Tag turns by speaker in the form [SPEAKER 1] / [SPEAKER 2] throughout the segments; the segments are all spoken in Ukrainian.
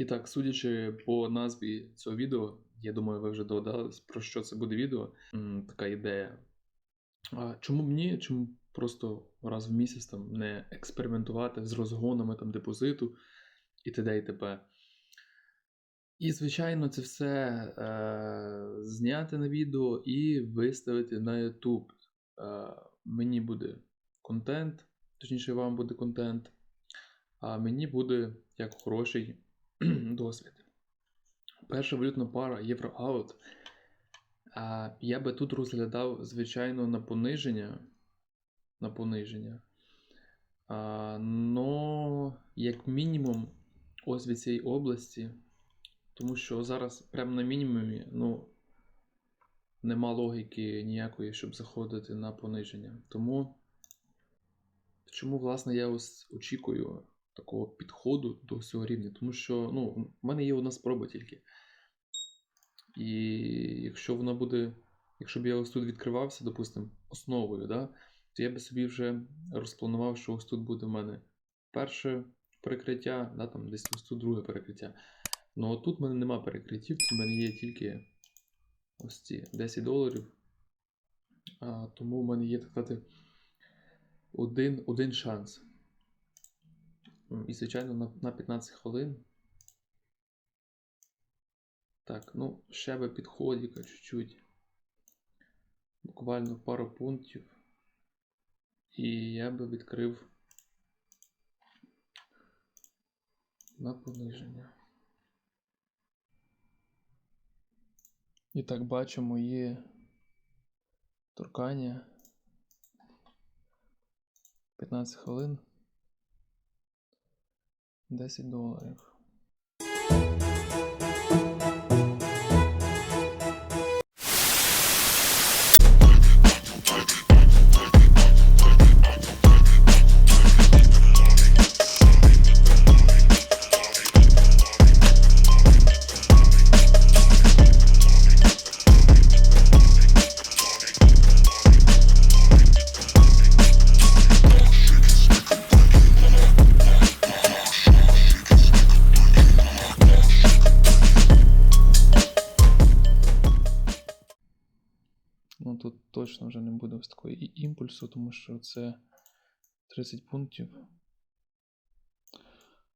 [SPEAKER 1] І так, судячи по назві цього відео, я думаю, ви вже догадались, про що це буде відео. Така ідея. Чому б ні? Чому просто раз в місяць там не експериментувати з розгонами там депозиту і т.д. і т.п. І, звичайно, це все е, зняти на відео і виставити на YouTube. Е, мені буде контент, точніше, вам буде контент, а мені буде як хороший досвід. Перша валютна пара євроаут. А я би тут розглядав, звичайно, на пониження. На пониження. А, но, як мінімум, ось від цієї області. Тому що зараз прямо на мінімумі, ну, нема логіки ніякої, щоб заходити на пониження. Тому, чому, власне, я ось очікую такого підходу до всього рівня? Тому що, ну, в мене є одна спроба тільки. І якщо вона буде, якщо б я ось тут відкривався, допустимо, основою, да, то я би собі вже розпланував, що ось тут буде в мене перше перекриття, да, там десь ось тут друге перекриття. Ну тут в мене нема перекриттів, в мене є тільки ось ці 10 доларів. А, тому в мене є, так сказати, один, один шанс. І, звичайно, на 15 хвилин. Так, ну, ще би підходіка чуть-чуть. Буквально пару пунктів. І я би відкрив на пониження. І так бачимо є торкання. 15 хвилин. 10 доларів. Ну тут точно вже не буде ось такої імпульсу, тому що це 30 пунктів.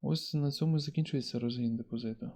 [SPEAKER 1] Ось на цьому і закінчується розгін депозиту.